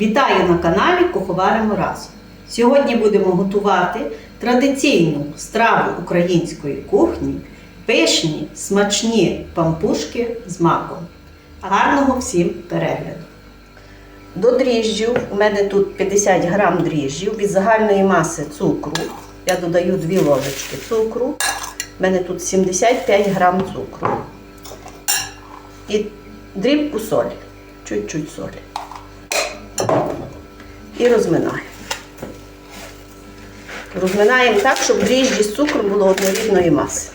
Вітаю на каналі Куховаримо разом. Сьогодні будемо готувати традиційну страву української кухні пишні, смачні пампушки з маком. Гарного всім перегляду! До дріжджів у мене тут 50 грам дріжджів від загальної маси цукру. Я додаю 2 ложечки цукру. У мене тут 75 грам цукру. І дрібку солі. Чуть-чуть солі. І розминаю. Розминаємо так, щоб дріжджі з цукром було однорідної маси.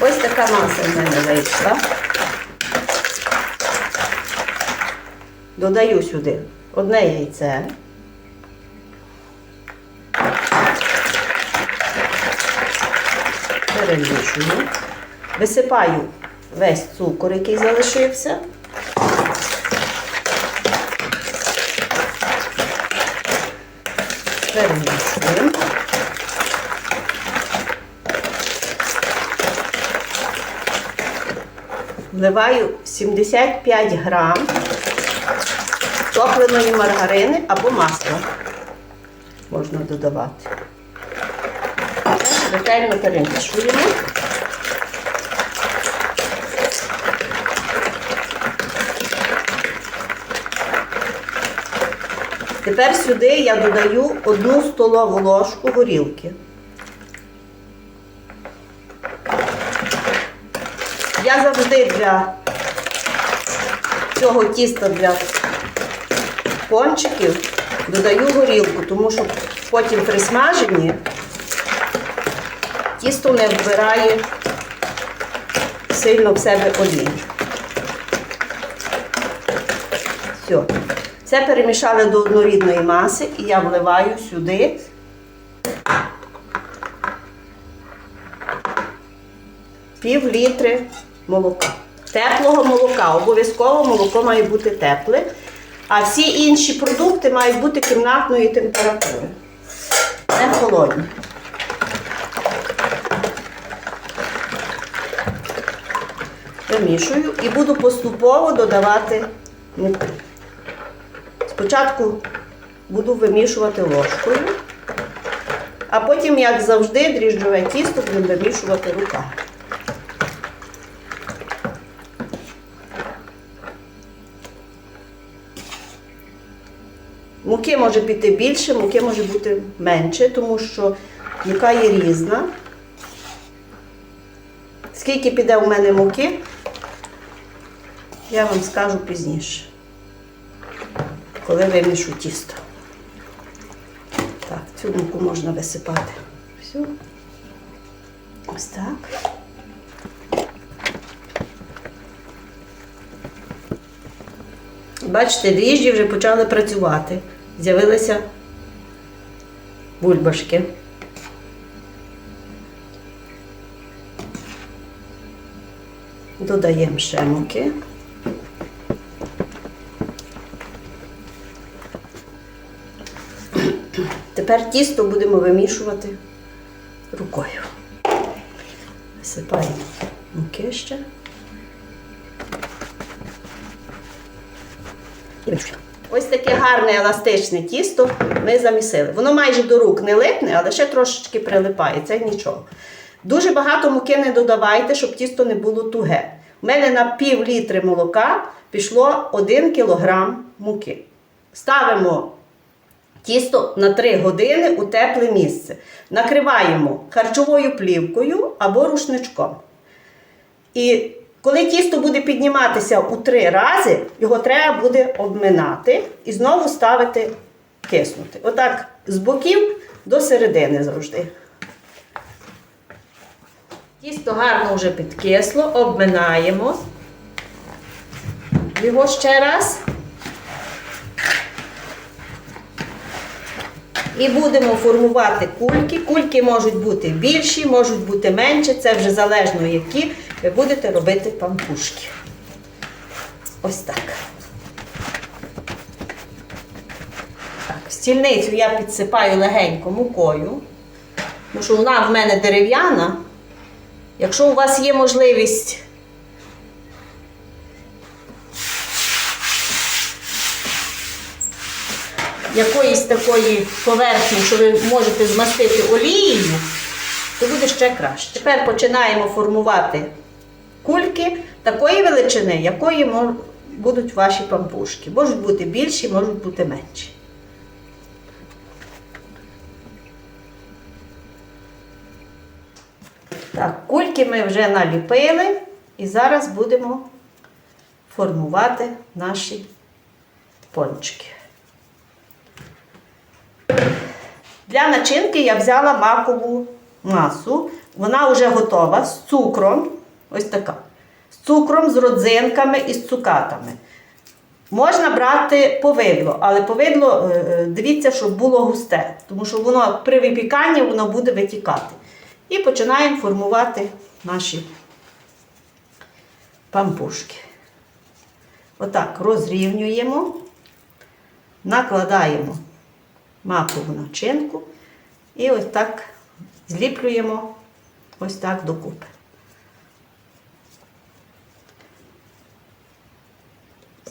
Ось така маса в мене вийшла. Додаю сюди одне яйце. Перемішую. Висипаю весь цукор, який залишився. Перемішую. Вливаю 75 грам топленої маргарини або масла. Можна додавати. Ретельно перемішуємо. Тепер сюди я додаю одну столову ложку горілки. Я завжди для цього тіста для пончиків додаю горілку, тому що потім при смаженні тісто не вбирає сильно в себе олію. Все. Це перемішали до однорідної маси і я вливаю сюди пів літри молока. Теплого молока. Обов'язково молоко має бути тепле, а всі інші продукти мають бути кімнатної температури. Не холодні. Вимішую і буду поступово додавати муку. Спочатку буду вимішувати ложкою, а потім, як завжди, дріжджове тісто буду вимішувати руками. Муки може піти більше, муки може бути менше, тому що мука є різна. Скільки піде у мене муки, я вам скажу пізніше, коли вимішу тісто. Так, цю муку можна висипати. Всю. Ось так. Бачите, дріжджі вже почали працювати. З'явилися бульбашки. Додаємо ще муки. Тепер тісто будемо вимішувати рукою. Висипаємо муки ще. Ось таке гарне еластичне тісто ми замісили. Воно майже до рук не липне, але ще трошечки прилипає, це нічого. Дуже багато муки не додавайте, щоб тісто не було туге. У мене на пів літри молока пішло 1 кг муки. Ставимо тісто на 3 години у тепле місце. Накриваємо харчовою плівкою або рушничком. І коли тісто буде підніматися у три рази, його треба буде обминати і знову ставити киснути. Отак з боків до середини завжди. Тісто гарно вже підкисло, обминаємо його ще раз. І будемо формувати кульки. Кульки можуть бути більші, можуть бути менші. Це вже залежно, які ви будете робити пампушки. Ось так. Так, стільницю я підсипаю легенько мукою, тому що вона в мене дерев'яна. Якщо у вас є можливість якоїсь такої поверхні, що ви можете змастити олією, то буде ще краще. Тепер починаємо формувати кульки такої величини, якої будуть ваші пампушки. Можуть бути більші, можуть бути менші. Так, кульки ми вже наліпили і зараз будемо формувати наші пончики. Для начинки я взяла макову масу. Вона вже готова з цукром. Ось така. З цукром, з родзинками і з цукатами. Можна брати повидло, але повидло, е, е, дивіться, щоб було густе, тому що воно при випіканні воно буде витікати. І починаємо формувати наші пампушки. Отак розрівнюємо, накладаємо макову начинку і ось так зліплюємо ось так докупи.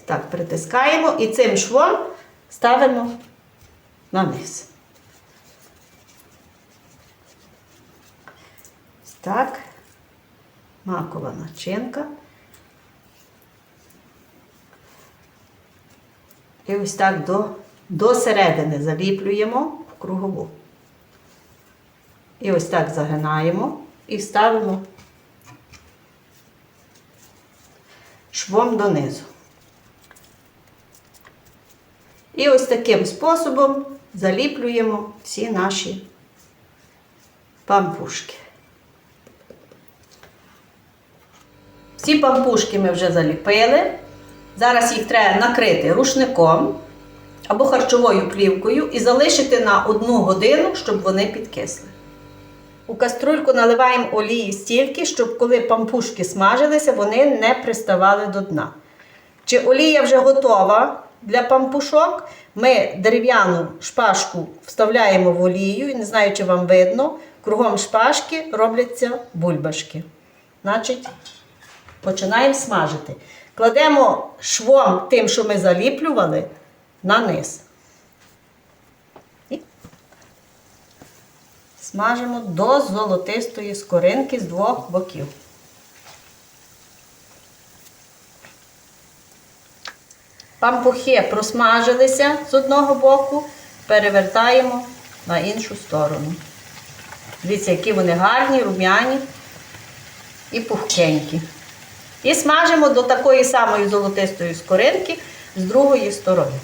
Так, притискаємо і цим швом ставимо на низ. Так, макова начинка. І ось так до, до середини заліплюємо в кругову. І ось так загинаємо і ставимо швом донизу. І ось таким способом заліплюємо всі наші пампушки. Всі пампушки ми вже заліпили. Зараз їх треба накрити рушником або харчовою плівкою і залишити на одну годину, щоб вони підкисли. У каструльку наливаємо олії стільки, щоб коли пампушки смажилися, вони не приставали до дна. Чи олія вже готова для пампушок? Ми дерев'яну шпажку вставляємо в олію, і не знаю, чи вам видно, кругом шпажки робляться бульбашки. Значить, починаємо смажити. Кладемо швом тим, що ми заліплювали, на низ. І смажимо до золотистої скоринки з двох боків. Пампухи просмажилися з одного боку, перевертаємо на іншу сторону. Дивіться, які вони гарні, рум'яні і пухкенькі. І смажимо до такої самої золотистої скоринки з другої сторони.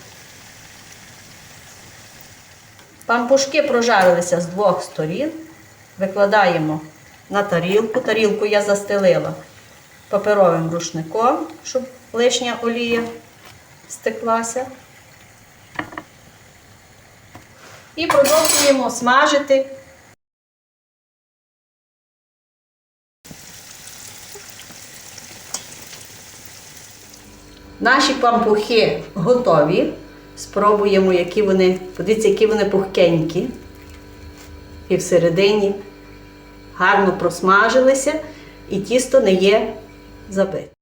Пампушки прожарилися з двох сторін. Викладаємо на тарілку. Тарілку я застелила паперовим рушником, щоб лишня олія стеклася. І продовжуємо смажити Наші пампухи готові. Спробуємо, які вони, подивіться, які вони пухкенькі. І всередині гарно просмажилися, і тісто не є забите.